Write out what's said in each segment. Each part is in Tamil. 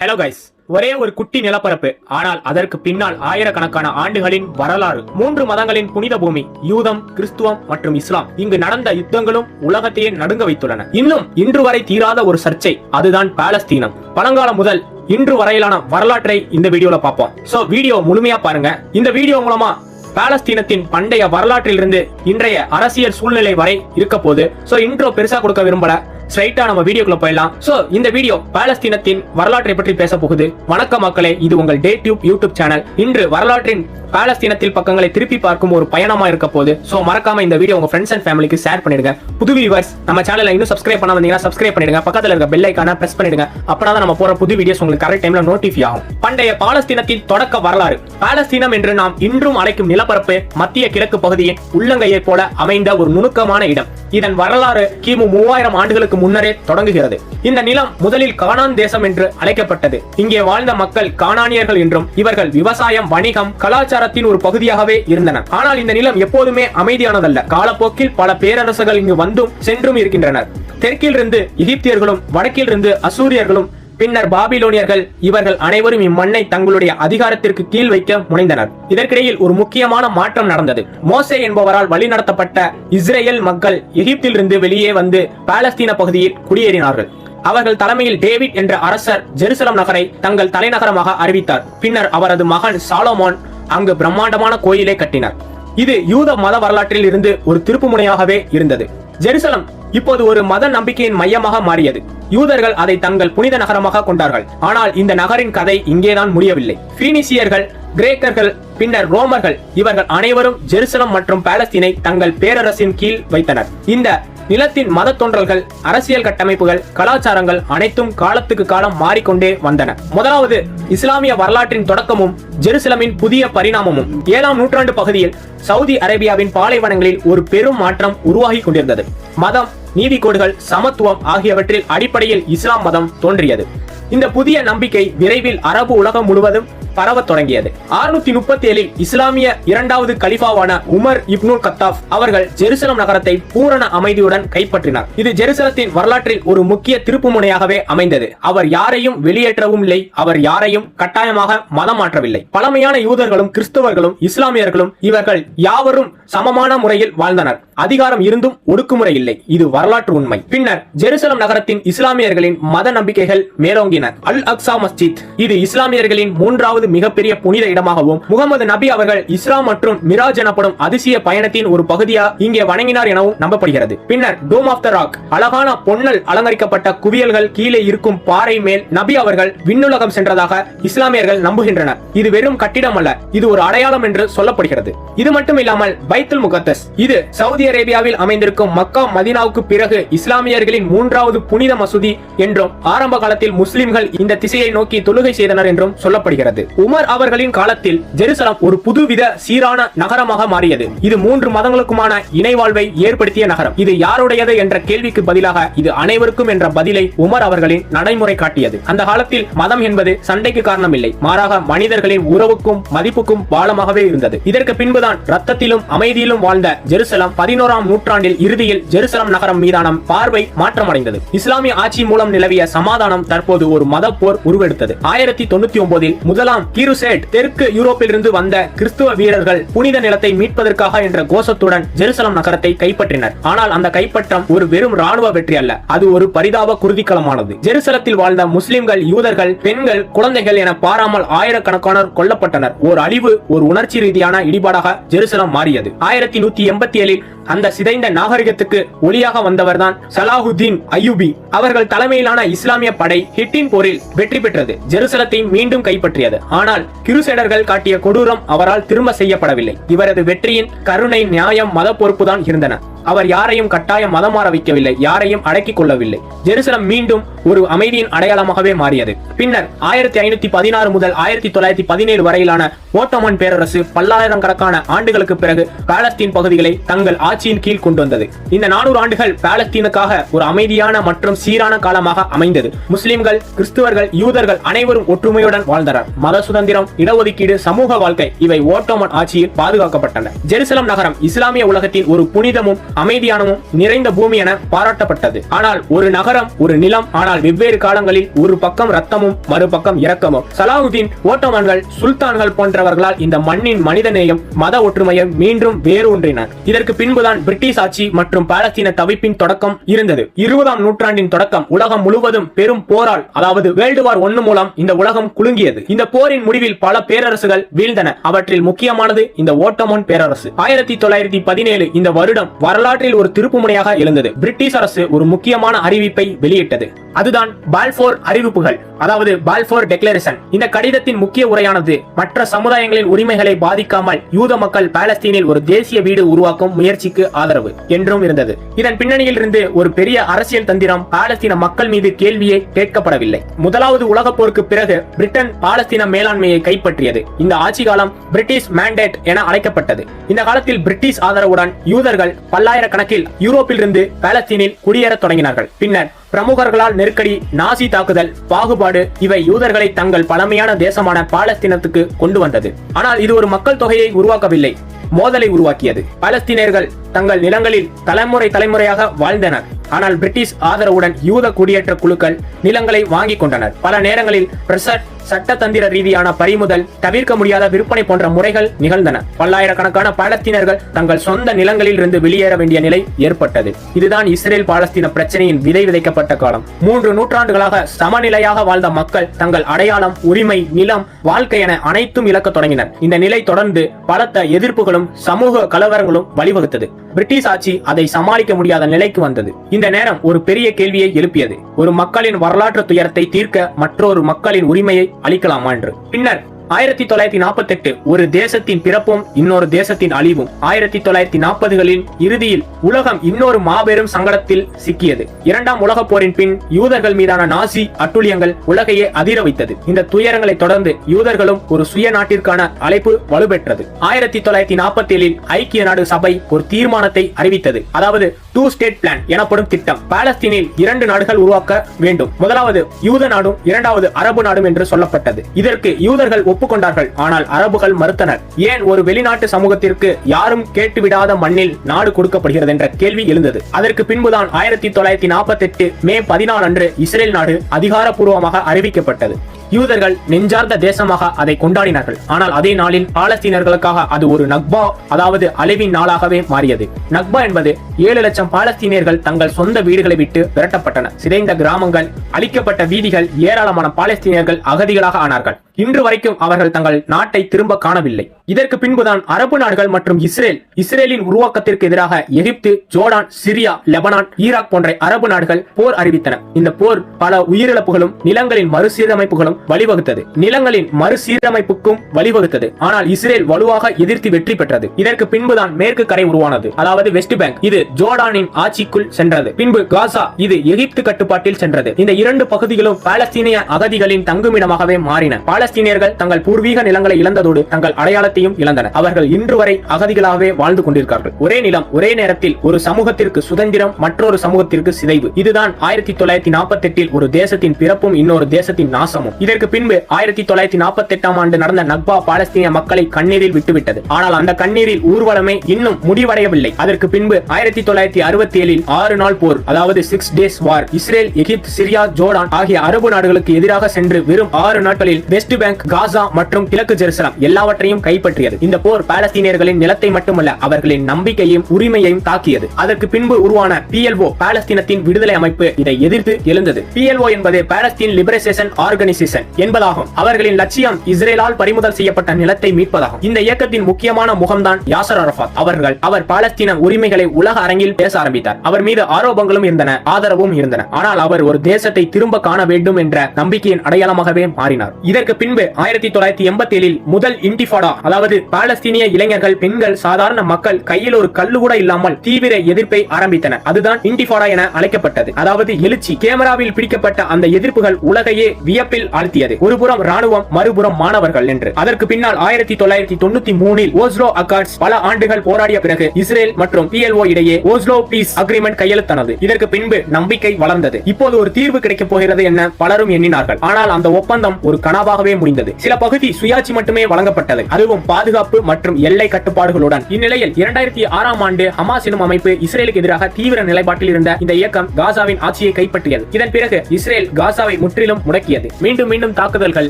ஹலோ கைஸ் ஒரே ஒரு குட்டி நிலப்பரப்பு. ஆனால் அதற்கு பின்னால் ஆயிரக்கணக்கான ஆண்டுகளின் வரலாறு. மூன்று மதங்களின் புனித பூமி யூதம் கிறிஸ்துவம் மற்றும் இஸ்லாம். இங்கு நடந்த யுத்தங்களும் உலகத்தையே நடுங்க வைத்துள்ளன. இன்னும் இன்று வரை தீராத ஒரு சர்ச்சை அதுதான் பாலஸ்தீனம். பழங்காலம் முதல் இன்று வரையிலான வரலாற்றை இந்த வீடியோல பார்ப்போம். சோ வீடியோ முழுமையா பாருங்க. இந்த வீடியோ மூலமா பாலஸ்தீனத்தின் பண்டைய வரலாற்றிலிருந்து இன்றைய அரசியல் சூழ்நிலை வரை இருக்க போது சோ இன்ட்ரோ பெருசா கொடுக்க விரும்பல. ஸ்ட்ரைட்டா நம்ம வீடியோக்குள்ள போயிடலாம். சோ இந்த வீடியோ பாலஸ்தீனத்தின் வரலாற்றை பற்றி பேச போகுது வணக்கம் மக்களே இது உங்கள் டே டியூப் யூடியூப் சேனல் இன்று வரலாற்றின் பாலஸ்தீனத்தில் பக்கங்களை திருப்பி பார்க்கும் ஒரு பயணமா இருக்க போது சோ மறக்காம இந்த வீடியோ உங்க ஃப்ரெண்ட்ஸ் அண்ட் ஃபேமிலிக்கு ஷேர் பண்ணிடுங்க. புது வியூவர்ஸ் நம்ம சேனலை இன்னும் சப்ஸ்கிரைப் பண்ண வந்தீங்கன்னா சப்ஸ்கிரைப் பண்ணிடுங்க. பக்கத்துல இருக்க பெல் ஐக்கான பிரஸ் பண்ணிடுங்க. அப்பதான் நம்ம போற புது வீடியோஸ் உங்களுக்கு கரெக்ட் டைம்ல நோட்டிஃபை ஆகும். பண்டைய பாலஸ்தீனத்தின் தொடக்க வரலாறு. பாலஸ்தீனம் என்று நாம் இன்றும் அழைக்கும் நிலப்பரப்பு மத்திய கிழக்கு பகுதியின் உள்ளங்கையை போல அமைந்த ஒரு நுணுக்கமான இடம். இதன் வரலாறு கிமு மூவாயிரம் ஆண்டுகளுக்கு முன்னரே தொடங்குகிறது. இந்த நிலம் முதலில் கானான் தேசம் என்று அழைக்கப்பட்டது. இங்கே வாழ்ந்த மக்கள் கானானியர்கள் என்றும் இவர்கள் விவசாயம் வணிகம் கலாச்சாரத்தின் ஒரு பகுதியாகவே இருந்தனர். ஆனால் இந்த நிலம் எப்போதுமே அமைதியானதல்ல. காலப்போக்கில் பல பேரரசுகள் இங்கு வந்தும் சென்றும் இருக்கின்றனர். தெற்கிலிருந்து எகிப்தியர்களும் வடக்கிலிருந்து அசூரியர்களும் பின்னர் பாபிலோனியர்கள் இவர்கள் அனைவரும் இம்மண்ணை தங்களுடைய அதிகாரத்திற்கு கீழ் வைக்க முனைந்தனர். இதற்கிடையில் ஒரு முக்கியமான மாற்றம் நடந்தது. மோசே என்பவரால் வழிநடத்தப்பட்ட இஸ்ரேல் மக்கள் எகிப்திலிருந்து வெளியே வந்து பாலஸ்தீன பகுதியில் குடியேறினார்கள். அவர்கள் தலைமையில் டேவிட் என்ற அரசர் ஜெருசலம் நகரை தங்கள் தலைநகரமாக அறிவித்தார். பின்னர் அவரது மகன் சாலோமான் அங்கு பிரம்மாண்டமான கோயிலை கட்டினார். இது யூத மத வரலாற்றில் இருந்து ஒரு திருப்புமுனையாகவே இருந்தது. ஜெருசலம் இப்போது ஒரு மத நம்பிக்கையின் மையமாக மாறியது. யூதர்கள் அதை தங்கள் புனித நகரமாக கொண்டார்கள். ஆனால் இந்த நகரின் கதை இங்கேதான் முடியவில்லை. பீனிசியர்கள் கிரேக்கர்கள் பின்னர் ரோமர்கள் இவர்கள் அனைவரும் ஜெருசலம் மற்றும் பாலஸ்தீனை தங்கள் பேரரசின் கீழ் வைத்தனர். இந்த நிலத்தின் மத தொன்றல்கள் அரசியல் கட்டமைப்புகள் கலாச்சாரங்கள் அனைத்தும் காலத்துக்கு காலம் மாறிக்கொண்டே வந்தன. முதலாவது இஸ்லாமிய வரலாற்றின் தொடக்கமும் ஜெருசலமின் புதிய பரிணாமமும். ஏழாம் நூற்றாண்டு பகுதியில் சவுதி அரேபியாவின் பாலைவனங்களில் ஒரு பெரும் மாற்றம் உருவாகி கொண்டிருந்தது. மதம் நீதிக்கோடுகள் சமத்துவம் ஆகியவற்றில் அடிப்படையில் இஸ்லாம் மதம் தோன்றியது. இந்த புதிய நம்பிக்கை விரைவில் அரபு உலகம் முழுவதும் பரவத் தொடங்கியது. அறுநூத்தி முப்பத்தி ஏழில் இஸ்லாமிய இரண்டாவது கலிஃபாவான உமர் இப்னுல் கத்தாப் அவர்கள் ஜெருசலம் நகரத்தை பூரண அமைதியுடன் கைப்பற்றினார். இது ஜெருசலத்தின் வரலாற்றில் ஒரு முக்கிய திருப்புமுனையாகவே அமைந்தது. அவர் யாரையும் வெளியேற்றவும் இல்லை. அவர் யாரையும் கட்டாயமாக மதம் மாற்றவில்லை. பழமையான யூதர்களும் கிறிஸ்தவர்களும் இஸ்லாமியர்களும் இவர்கள் யாவரும் சமமான முறையில் வாழ்ந்தனர். அதிகாரம் இருந்தும் ஒடுக்குமுறை இல்லை. இது வரலாற்று உண்மை. பின்னர் ஜெருசலம் நகரத்தின் இஸ்லாமியர்களின் மத நம்பிக்கைகள் மேலோங்கின. அல் அக்ஸா மஸ்ஜித். இது இஸ்லாமியர்களின் மூன்றாவது மிகப்பெரிய புனித இடமாகவும் முகமது நபி அவர்கள் இஸ்ரா மற்றும் மிராஜ் எனப்படும் அதிசய பயணத்தின் ஒரு பகுதியா இங்கே வணங்கினார் எனவும் நம்பப்படுகிறது. பின்னர் டோம் ஆஃப் த ராக் அழகான பொன்னல் அலங்கரிக்கப்பட்ட குவியல்கள் கீழே இருக்கும் பாறை மேல் நபி அவர்கள் விண்ணுலகம் சென்றதாக இஸ்லாமியர்கள் நம்புகின்றனர். இது வெறும் கட்டிடம் அல்ல இது ஒரு அடையாளம் என்று சொல்லப்படுகிறது. இது மட்டும் இல்லாமல் பைத்துல் முகத்தஸ் இது சவுதி அரேபியாவில் அமைந்திருக்கும் மக்கா மதீனாவுக்கு பிறகு இஸ்லாமியர்களின் மூன்றாவது புனித மசூதி என்றும் ஆரம்ப காலத்தில் முஸ்லிம்கள் இந்த திசையை நோக்கி தொழுகை செய்தனர் என்றும் சொல்லப்படுகிறது. உமர் அவர்களின் காலத்தில் ஜெருசலம் ஒரு புதுவித சீரான நகரமாக மாறியது. இது மூன்று மதங்களுக்குமான இணைவாழ்வை ஏற்படுத்திய நகரம். இது யாருடையது என்ற கேள்விக்கு பதிலாக இது அனைவருக்கும் என்ற பதிலை உமர் அவர்களின் நடைமுறை காட்டியது. அந்த காலத்தில் மதம் என்பது சண்டைக்கு காரணம் இல்லை மாறாக மனிதர்களின் உறவுக்கும் மதிப்புக்கும் பாலமாகவே இருந்தது. இதற்கு பின்புதான் ரத்தத்திலும் அமைதியிலும் வாழ்ந்த ஜெருசலம் பதினோராம் நூற்றாண்டில் இறுதியில் ஜெருசலம் நகரம் மீதான பார்வை மாற்றமடைந்தது. இஸ்லாமிய ஆட்சி மூலம் நிலவிய சமாதானம் தற்போது ஒரு மத போர் உருவெடுத்தது. ஆயிரத்தி தொண்ணூத்தி ஒன்பதில் முதலாம் கிருசேட் தெற்கு யூரோப்பிலிருந்து வந்த கிறிஸ்துவ வீரர்கள் புனித நிலத்தை மீட்பதற்காக என்ற கோஷத்துடன் ஜெருசலம் நகரத்தை கைப்பற்றினர். ஆனால் அந்த கைப்பற்றம் ஒரு வெறும் ராணுவ வெற்றி அல்ல அது ஒரு பரிதாப குருதிக்களமானது ஜெருசலத்தில் வாழ்ந்த முஸ்லிம்கள் யூதர்கள் பெண்கள் குழந்தைகள் என பாராமல் ஆயிரக்கணக்கானோர் கொல்லப்பட்டனர். ஓர் அழிவு ஒரு உணர்ச்சி ரீதியான இடிபாடாக ஜெருசலம் மாறியது. ஆயிரத்தி நூத்தி எண்பத்தி ஏழில் அந்த சிதைந்த நாகரிகத்துக்கு ஒளியாக வந்தவர்தான் சலாஹுதீன் அய்யூபி அவர்கள் தலைமையிலான இஸ்லாமிய படை ஹிட்டின் போரில் வெற்றி பெற்றது. ஜெருசலத்தை மீண்டும் கைப்பற்றியது. ஆனால் கிருசேடர்கள் காட்டிய கொடூரம் அவரால் திரும்ப செய்யப்படவில்லை. இவரது வெற்றியின் கருணை நியாயம் மத பொறுப்புதான் இருந்தன. அவர் யாரையும் கட்டாயம் மதம் மாற வைக்கவில்லை யாரையும் அடக்கிக் கொள்ளவில்லை. ஜெருசலம் மீண்டும் ஒரு அமைதியின் அடையாளமாகவே மாறியது. பின்னர் ஆயிரத்தி ஐநூத்தி பதினாறு முதல் ஆயிரத்தி தொள்ளாயிரத்தி பதினேழு வரையிலான ஓட்டோமன் பேரரசு பல்லாயிரக்கணக்கான ஆண்டுகளுக்கு பிறகு பாலஸ்தீன் பகுதிகளை தங்கள் ஆட்சியின் கீழ் கொண்டு வந்தது. இந்த நானூறு ஆண்டுகள் பாலஸ்தீனுக்காக ஒரு அமைதியான மற்றும் சீரான காலமாக அமைந்தது. முஸ்லிம்கள் கிறிஸ்துவர்கள் யூதர்கள் அனைவரும் ஒற்றுமையுடன் வாழ்ந்தனர். மத சுதந்திரம் இடஒதுக்கீடு சமூக வாழ்க்கை இவை ஓட்டோமன் ஆட்சியில் பாதுகாக்கப்பட்டன. ஜெருசலம் நகரம் இஸ்லாமிய உலகத்தின் ஒரு புனிதமும் அமைதியானவும் நிறைந்த பூமி என பாராட்டப்பட்டது. ஆனால் ஒரு நகரம் ஒரு நிலம் ஆனால் வெவ்வேறு காலங்களில் ஒரு பக்கம் ரத்தமும் மறுபக்கம் இரக்கமும். சலாவுதீன் ஓட்டோமன்கள் சுல்தான்கள் போன்றவர்களால் இந்த மண்ணின் மனிதநேயம் மத ஒற்றுமையை மீண்டும் வேரூன்றினர். இதற்கு பின்புதான் பிரிட்டிஷ் ஆட்சி மற்றும் பாலஸ்தீன தவிப்பின் தொடக்கம் இருந்தது. இருபதாம் நூற்றாண்டின் தொடக்கம் உலகம் முழுவதும் பெரும் போரால் அதாவது வேர்ல்டு வார் ஒன்னு மூலம் இந்த உலகம் குலுங்கியது. இந்த போரின் முடிவில் பல பேரரசுகள் வீழ்ந்தன. அவற்றில் முக்கியமானது இந்த ஓட்டமோன் பேரரசு. ஆயிரத்தி தொள்ளாயிரத்தி பதினேழு இந்த வருடம் வரலாறு வரலாற்றில் ஒரு திருப்புமுனையாக எழுந்தது. பிரிட்டிஷ் அரசு ஒரு முக்கியமான அறிவிப்பை வெளியிட்டது. அதுதான் பால்போர் அறிவிப்புகள் அதாவது பால்போர் டெக்ளரேஷன் இந்த கடிதத்தின் முக்கிய உரையானது மற்ற சமுதாயங்களின் உரிமைகளை பாதிக்காமல் யூத மக்கள் பாலஸ்தீனில் ஒரு தேசிய வீடு உருவாக்கும் முயற்சிக்கு ஆதரவு என்றும் இருந்தது. இதன் பின்னணியில் இருந்து ஒரு பெரிய அரசியல் தந்திரம் பாலஸ்தீன மக்கள் மீது கேள்வியே கேட்கப்படவில்லை. முதலாவது உலகப் போருக்கு பிறகு பிரிட்டன் பாலஸ்தீன மேலாண்மையை கைப்பற்றியது. இந்த ஆட்சி காலம் பிரிட்டிஷ் மேண்டேட் என அழைக்கப்பட்டது. இந்த காலத்தில் பிரிட்டிஷ் ஆதரவுடன் யூதர்கள் பல்ல பல்லாயிரக்கணக்கில் யூரோப்பிலிருந்து பாலஸ்தீனில் குடியேறத் தொடங்கினார்கள். பின்னர் பிரமுகர்களால் நெருக்கடி நாசி தாக்குதல் பாகுபாடு இவை யூதர்களை தங்கள் பழமையான தேசமான பாலஸ்தீனத்துக்கு கொண்டு வந்தது. ஆனால் இது ஒரு மக்கள் தொகையை உருவாக்கவில்லை மோதலை உருவாக்கியது. பாலஸ்தீனியர்கள் தங்கள் நிலங்களில் தலைமுறை தலைமுறையாக வாழ்ந்தனர். ஆனால் பிரிட்டிஷ் ஆதரவுடன் யூத குடியேற்ற குழுக்கள் நிலங்களை வாங்கிக் கொண்டனர். பல நேரங்களில் பிரசட் சட்டத்தந்திர ரீதியான பறிமுதல் தவிர்க்க முடியாத விற்பனை போன்ற முறைகள் நிகழ்ந்தன. பல்லாயிரக்கணக்கான பாலஸ்தீனர்கள் தங்கள் சொந்த நிலங்களில் இருந்து வெளியேற வேண்டிய நிலை ஏற்பட்டது. இதுதான் இஸ்ரேல் பாலஸ்தீன பிரச்சனையின் விதை விதைக்கப்பட்ட காலம். மூன்று நூற்றாண்டுகளாக சமநிலையாக வாழ்ந்த மக்கள் தங்கள் அடையாளம் உரிமை நிலம் வாழ்க்கை என அனைத்தும் இழக்க தொடங்கினர். இந்த நிலை தொடர்ந்து பலத்த எதிர்ப்புகளும் சமூக கலவரங்களும் வழிவகுத்தது. பிரிட்டிஷ் ஆட்சி அதை சமாளிக்க முடியாத நிலைக்கு வந்தது. இந்த நேரம் ஒரு பெரிய கேள்வியை எழுப்பியது. ஒரு மக்களின் வரலாற்று துயரத்தை தீர்க்க மற்றொரு மக்களின் உரிமையை அளிக்கலாமா என்று. பின்னர் ஆயிரத்தி தொள்ளாயிரத்தி நாற்பத்தி எட்டு ஒரு தேசத்தின் பிறப்பும் இன்னொரு தேசத்தின் அழிவும். ஆயிரத்தி தொள்ளாயிரத்தி நாற்பதுகளின் இறுதியில் உலகம் இன்னொரு மாபெரும் சங்கடத்தில் சிக்கியது. இரண்டாம் உலகப் போரின் பின் யூதர்கள் மீதான நாசி அட்டுழியங்கள் உலகையே அதிர வைத்தது. இந்த துயரங்களை தொடர்ந்து யூதர்களும் ஒரு சுய நாட்டிற்கான அழைப்பு வலுப்பெற்றது ஆயிரத்தி தொள்ளாயிரத்தி நாற்பத்தி ஏழில் ஐக்கிய நாடு சபை ஒரு தீர்மானத்தை அறிவித்தது. அதாவது டூ ஸ்டேட் பிளான் எனப்படும் திட்டம். பாலஸ்தீனில் இரண்டு நாடுகள் உருவாக்க வேண்டும். முதலாவது யூத நாடும் இரண்டாவது அரபு நாடும் என்று சொல்லப்பட்டது. இதற்கு யூதர்கள் ஒப்புக்கொண்டார்கள். ஆனால் அரபுகள் மறுத்தனர். ஏன் ஒரு வெளிநாட்டு சமூகத்திற்கு யாரும் கேட்டுவிடாத மண்ணில் நாடு கொடுக்கப்படுகிறது என்ற கேள்வி எழுந்தது. அதற்கு பின்புதான் ஆயிரத்தி தொள்ளாயிரத்தி நாற்பத்தி எட்டு மே பதினாலு அன்று இஸ்ரேல் நாடு அதிகாரப்பூர்வமாக அறிவிக்கப்பட்டது. யூதர்கள் நெஞ்சார்ந்த தேசமாக அதை கொண்டாடினார்கள். ஆனால் அதே நாளில் பாலஸ்தீனர்களுக்காக அது ஒரு நக்பா அதாவது அழிவின் நாளாகவே மாறியது. நக்பா என்பது ஏழு லட்சம் பாலஸ்தீனியர்கள் தங்கள் சொந்த வீடுகளை விட்டு விரட்டப்பட்டன. சிதைந்த கிராமங்கள் அழிக்கப்பட்ட வீதிகள் ஏராளமான பாலஸ்தீனியர்கள் அகதிகளாக ஆனார்கள். இன்று வரைக்கும் அவர்கள் தங்கள் நாட்டை திரும்ப காணவில்லை. இதற்கு பின்புதான் அரபு நாடுகள் மற்றும் இஸ்ரேல் இஸ்ரேலின் உருவாக்கத்திற்கு எதிராக Egypt Jordan Syria Lebanon Iraq போன்ற அரபு நாடுகள் போர் அறிவித்தன. இந்த போர் பல உயிரிழப்புகளும் நிலங்களின் மறுசீரமைப்புகளும் வழிவகுத்தது. நிலங்களின் மறுசீரமைப்புக்கும் வழிவகுத்தது. ஆனால் இஸ்ரேல் வலுவாக எதிர்த்து வெற்றி பெற்றது. இதற்கு பின்புதான் மேற்கு கரை உருவானது. அதாவது வெஸ்ட் பேங்க். இது ஜோர்டானின் ஆட்சிக்குள் சென்றது. பின்பு காசா. இது எகிப்து கட்டுப்பாட்டில் சென்றது. இந்த இரண்டு பகுதிகளும் பாலஸ்தீனிய அகதிகளின் தங்குமிடமாகவே மாறின. பாலஸ்தீனியர்கள் தங்கள் பூர்வீக நிலங்களை இழந்ததோடு தங்கள் அடையாளத்தையும் இழந்தனர். அவர்கள் இன்று வரை அகதிகளாகவே வாழ்ந்து கொண்டிருக்கிறார்கள் ஒரே நிலம் ஒரே நேரத்தில் ஒரு சமூகத்திற்கு சுதந்திரம் மற்றொரு சமூகத்திற்கு சிதைவு. இதுதான் ஆயிரத்தி தொள்ளாயிரத்தி நாற்பத்தி எட்டில் ஒரு தேசத்தின் பிறப்பும் இன்னொரு தேசத்தின் நாசமும். இதற்கு பின்பு ஆயிரத்தி தொள்ளாயிரத்தி நாற்பத்தி எட்டாம் ஆண்டு நடந்த நக்பா பாலஸ்தீன மக்களை கண்ணீரில் விட்டுவிட்டது. ஆனால் அந்த கண்ணீரில் ஊர்வலமே இன்னும் முடிவடையவில்லை. அதற்கு பின்பு ஆயிரத்தி தொள்ளாயிரத்தி அறுபத்தி ஏழில் ஆறு நாள் போர் அதாவது six days war Israel Egypt Syria Jordan ஆகிய அரபு நாடுகளுக்கு எதிராக சென்று வெறும் ஆறு நாட்களில் வெஸ்ட் பேங்க் காசா மற்றும் கிழக்கு ஜெருசலம் எல்லாவற்றையும் கைப்பற்றியது. இந்த போர் பாலஸ்தீனியர்களின் நிலத்தை மட்டுமல்ல அவர்களின் நம்பிக்கையும் உரிமையையும் தாக்கியது. அதற்கு பின்பு உருவான பிஎல்ஓ பாலஸ்தீனத்தின் விடுதலை அமைப்பு இதை எதிர்த்து எழுந்தது. பிஎல்ஓ என்பது பாலஸ்தீன் லிபரேசேஷன் ஆர்கனைசேஷன் என்பதாகும். அவர்களின் லட்சியம் இஸ்ரேலால் பறிமுதல் செய்யப்பட்ட நிலத்தை மீட்பதாகும். இந்த இயக்கத்தின் முக்கியமான முகம்தான் யாசர் அரபாத் அவர்கள் அவர் பாலஸ்தீன உரிமைகளை உலக அரங்கில் பேச ஆரம்பித்தார். அவர் மீது ஆரோபங்களும் இருந்தன ஆதரவும் இருந்தன. ஆனால் அவர் ஒரு தேசத்தை திரும்ப காண வேண்டும் என்ற நம்பிக்கையின் அடையாளமாகவே மாறினார். இதற்கு பின்பு ஆயிரத்தி தொள்ளாயிரத்தி எண்பத்தி ஏழில் முதல் இன்டிஃபாடா அதாவது பாலஸ்தீனிய இளைஞர்கள் பெண்கள் சாதாரண மக்கள் கையில் ஒரு கல்லு கூட இல்லாமல் தீவிர எதிர்ப்பை ஆரம்பித்தனர் அதுதான் இன்டிஃபாடா என அழைக்கப்பட்டது. அதாவது எழுச்சி கேமராவில் பிடிக்கப்பட்ட அந்த எதிர்ப்புகள் உலகையே வியப்பில் ஆழ்த்தின தாழ்த்தியது ஒருபுறம் ராணுவம் மறுபுறம் மாணவர்கள் என்று அதற்கு பின்னால் ஆயிரத்தி தொள்ளாயிரத்தி தொண்ணூத்தி மூணில் ஓஸ்லோ அக்கார்ட்ஸ் பல ஆண்டுகள் போராடிய பிறகு இஸ்ரேல் மற்றும் பிஎல்ஓ இடையே ஓஸ்லோ பீஸ் அக்ரிமெண்ட் கையெழுத்தானது. இதற்கு பின்பு நம்பிக்கை வளர்ந்தது. இப்போது ஒரு தீர்வு கிடைக்கப் போகிறது என பலரும் எண்ணினார்கள். ஆனால் அந்த ஒப்பந்தம் ஒரு கனவாகவே முடிந்தது. சில பகுதி சுயாட்சி மட்டுமே வழங்கப்பட்டது. அதுவும் பாதுகாப்பு மற்றும் எல்லை கட்டுப்பாடுகளுடன். இந்நிலையில் இரண்டாயிரத்தி ஆறாம் ஆண்டு ஹமாஸ் எனும் அமைப்பு இஸ்ரேலுக்கு எதிராக தீவிர நிலைப்பாட்டில் இருந்த இந்த இயக்கம் காசாவின் ஆட்சியை கைப்பற்றியது. இதன் பிறகு இஸ்ரேல் காசாவை முற்றிலும் முடக்கியது. மீண்டும் மீண்டும் தாக்குதல்கள்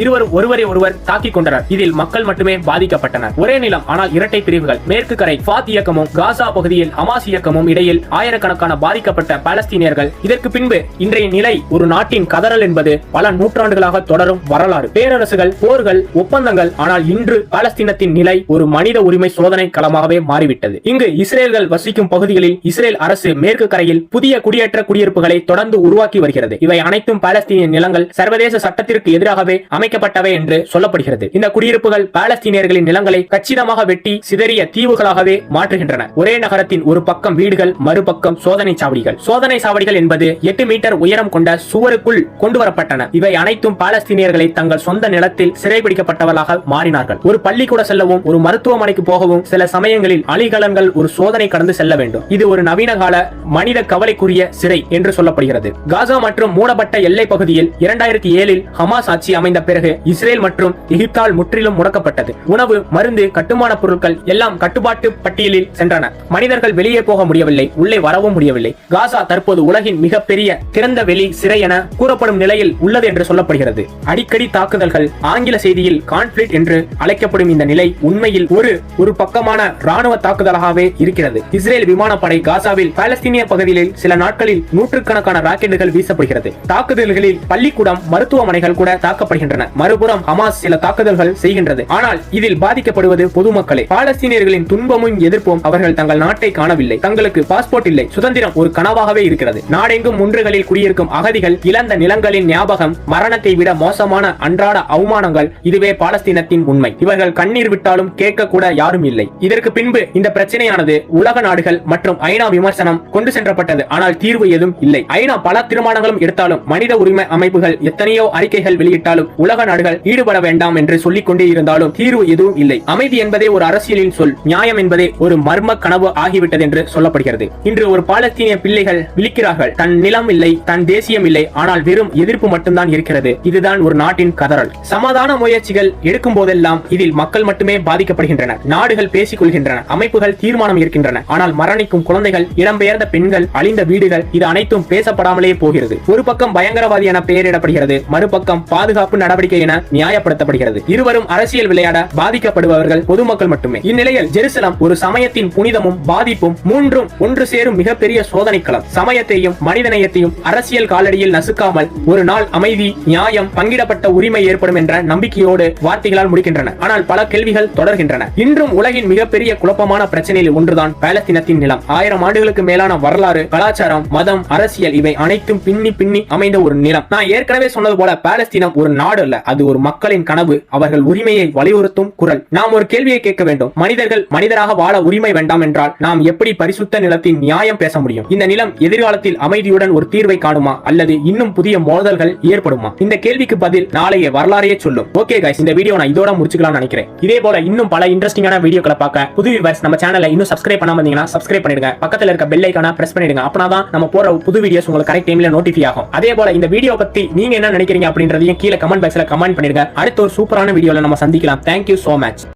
இருவரும் ஒருவரை ஒருவர் தாக்கிக் கொண்டனர். இதில் மக்கள் மட்டுமே பாதிக்கப்பட்டனர். ஒரே நிலம் ஆனால் இரட்டை பிரிவுகள். மேற்கு கரை ஃபாத் இயக்கமும் காசா பகுதியில் அமாஸ் இயக்கமும் இடையில் ஆயிரக்கணக்கான பாதிக்கப்பட்ட பாலஸ்தீனியர்கள். இதற்கு பின்பு இன்றைய நிலை ஒரு நாட்டின் கதறல் என்பது பல நூற்றாண்டுகளாக தொடரும் வரலாறு. பேரரசுகள் போர்கள் ஒப்பந்தங்கள் ஆனால் இன்று பாலஸ்தீனத்தின் நிலை ஒரு மனித உரிமை சோதனை களமாகவே மாறிவிட்டது. இங்கு இஸ்ரேல்கள் வசிக்கும் பகுதிகளில் இஸ்ரேல் அரசு மேற்கு கரையில் புதிய குடியேற்ற குடியிருப்புகளை தொடர்ந்து உருவாக்கி வருகிறது. இவை அனைத்தும் பாலஸ்தீனிய நிலங்கள் சர்வதேச சட்டத்திற்கு அரசுக்கு எதிராகவே அமைக்கப்பட்டவை என்று சொல்லப்படுகிறது. இந்த குடியிருப்புகள் பாலஸ்தீனியர்களின் நிலங்களை கச்சிதமாக வெட்டி சிதறிய தீவுகளாகவே மாற்றுகின்றன. ஒரே நகரத்தின் ஒரு பக்கம் வீடுகள் மறுபக்கம் சோதனை சாவடிகள். சோதனை சாவடிகள் என்பது எட்டு மீட்டர் உயரம் கொண்ட சுவருக்குள் கொண்டுவரப்பட்டன. இவை அனைத்தும் பாலஸ்தீனியர்களை தங்கள் சொந்த நிலத்தில் சிறைபிடிக்கப்பட்டவர்களாக மாறினார்கள். ஒரு பள்ளிக்கூட செல்லவும் ஒரு மருத்துவமனைக்கு போகவும் சில சமயங்களில் அலிகலன்கள் ஒரு சோதனை கடந்து செல்ல வேண்டும். இது ஒரு நவீன கால மனித கவலைக்குரிய சிறை என்று சொல்லப்படுகிறது. காசா மற்றும் மூடப்பட்ட எல்லை பகுதியில் இரண்டாயிரத்தி ஏழில் ஹமாஸ் ஆட்சி அமைந்த பிறகு இஸ்ரேல் மற்றும் எகிப்தால் முற்றிலும் முடக்கப்பட்டது. உணவு மருந்து கட்டுமான பொருட்கள் எல்லாம் கட்டுப்பாட்டு பட்டியலில் சென்றன. மனிதர்கள் வெளியே போக முடியவில்லை உள்ளே வரவும் முடியவில்லை. காசா தற்போது உலகின் மிகப்பெரிய திறந்த வெளி சிறை என கூறப்படும் நிலையில் உள்ளது என்று சொல்லப்படுகிறது. அடிக்கடி தாக்குதல்கள் ஆங்கில செய்தியில் கான்ஃபிளிக் என்று அழைக்கப்படும் இந்த நிலை உண்மையில் ஒரு ஒரு பக்கமான ராணுவ தாக்குதலாகவே இருக்கிறது. இஸ்ரேல் விமானப்படை காசாவில் பாலஸ்தீனிய பகுதியில் சில நாட்களில் நூற்றுக்கணக்கான ராக்கெட்டுகள் வீசப்படுகிறது. தாக்குதல்களில் பள்ளிக்கூடம் மருத்துவமனைகள் கூட தாக்கப்படுகின்றன. மறுபுறம் ஹமாஸ் சில தாக்குதல்கள் செய்கின்றது. ஆனால் இதில் பாதிக்கப்படுவது பொதுமக்களே. பாலஸ்தீனியர்களின் துன்பமும் எதிர்ப்பும் அவர்கள் தங்கள் நாட்டை காணவில்லை. தங்களுக்கு பாஸ்போர்ட் இல்லை. சுதந்திரம் ஒரு கனவாகவே இருக்கிறது. நாடெங்கும் ஒன்றுகளில் குடியிருக்கும் அகதிகள் இழந்த நிலங்களின் ஞாபகம் மரணத்தை விட மோசமான அன்றாட அவமானங்கள் இதுவே பாலஸ்தீனத்தின் உண்மை. இவர்கள் கண்ணீர் விட்டாலும் கேட்க கூட யாரும் இல்லை. இதற்கு பின்பு இந்த பிரச்சனையானது உலக நாடுகள் மற்றும் ஐநா விமர்சனம் கொண்டு சென்றப்பட்டது. ஆனால் தீர்வு எதுவும் இல்லை. ஐநா பல தீர்மானங்களும் எடுத்தாலும் மனித உரிமை அமைப்புகள் எத்தனையோ அறிக்கைகள் அறிக்கைகள் வெளியிட்டாலும் உலக நாடுகள் ஈடுபட வேண்டாம் என்று சொல்லிக் கொண்டே இருந்தாலும் தீர்வு எதுவும் இல்லை. அமைதி என்பதே ஒரு அரசியலின் சொல் நியாயம் என்பதே ஒரு மர்ம கனவு ஆகிவிட்டது என்று சொல்லப்படுகிறது. இன்று ஒரு பாலஸ்தீனிய பிள்ளைகள் விழிக்கிறார்கள். தன் நிலம் இல்லை தன் தேசியம் இல்லை ஆனால் வெறும் எதிர்ப்பு மட்டும்தான் இருக்கிறது. இதுதான் ஒரு நாட்டின் கதறல். சமாதான முயற்சிகள் எடுக்கும் போதெல்லாம் இதில் மக்கள் மட்டுமே பாதிக்கப்படுகின்றனர் நாடுகள் பேசிக் கொள்கின்றன அமைப்புகள் தீர்மானம் இருக்கின்றன ஆனால் மரணிக்கும் குழந்தைகள் இடம்பெயர்ந்த பெண்கள் அழிந்த வீடுகள் இது அனைத்தும் பேசப்படாமலே போகிறது. ஒரு பக்கம் பயங்கரவாதி என பெயரிடப்படுகிறது. மறுபக்கம் பாதுகாப்பு நடவடிக்கை என நியாயப்படுத்தப்படுகிறது. இருவரும் அரசியல் விளையாட பாதிக்கப்படுபவர்கள் பொதுமக்கள் மட்டுமே. இந்நிலையில் ஜெருசலம் ஒரு சமயத்தின் புனிதமும் பாதிப்பும் மூன்றும் ஒன்று சேரும் மிகப்பெரிய சோதனை களம். சமயத்தையும் மனிதநேயத்தையும் அரசியல் காலடியில் நசுக்காமல் ஒரு நாள் அமைதி நியாயம் பங்கிடப்பட்ட உரிமை ஏற்படும் என்ற நம்பிக்கையோடு வார்த்தைகளால் முடிக்கின்றன. ஆனால் பல கேள்விகள் தொடர்கின்றன. இன்றும் உலகின் மிகப்பெரிய குழப்பமான பிரச்சனையில் ஒன்றுதான் பாலஸ்தீனத்தின் நிலம். ஆயிரம் ஆண்டுகளுக்கு மேலான வரலாறு கலாச்சாரம் மதம் அரசியல் இவை அனைத்தும் பின்னி பின்னி அமைந்த ஒரு நிலம். நான் ஏற்கனவே சொன்னது போல பாலஸ்தீனம் ஒரு நாடு அல்ல அது ஒரு மக்களின் கனவு அவர்கள் உரிமையை வலியுறுத்தும் குரல். நாம் ஒரு கேள்வியை கேட்க வேண்டும். மனிதர்கள் மனிதராக வாழ உரிமை வேண்டாம் என்றால் நாம் எப்படி பரிசுத்த நிலத்தின் நியாயம் பேச முடியும்? இந்த நிலம் எதிர்காலத்தில் அமைதியுடன் ஒரு தீர்வை காணுமா? அல்லது இன்னும் புதிய மோதல்கள் ஏற்படுமா? இந்த கேள்விக்கு பதில் நாளைய வரலாறையே சொல்லும். ஓகே கைஸ் இந்த வீடியோ நான் இதோட முடிச்சுக்கலாம்னு நினைக்கிறேன். இதே போல இன்னும் பல இன்ட்ரெஸ்டிங்கான வீடியோக்களை பார்க்க புது விவர்ஸ் நம்ம சேனலை இன்னும் சப்ஸ்கிரைப் பண்ணாம இருந்தீங்கன்னா சப்ஸ்கிரைப் பண்ணிடுங்க. பக்கத்துல இருக்க பெல் ஐக்கான பிரஸ் பண்ணிடுங்க. அப்பனா நம்ம போற புது வீடியோஸ் உங்களுக்கு கரெக்ட் டைம்ல நோட்டிஃபை ஆகும். அதே போல இந்த வீடியோ பத்தி நீங்க என்ன நினைக்கிறீங்க அப்படின்ற அப்படின்றதையும் கீழே கமெண்ட் பாக்ஸ்ல கமெண்ட் பண்ணிடுங்க அடுத்த ஒரு சூப்பரான வீடியோல நம்ம சந்திக்கலாம். Thank you so much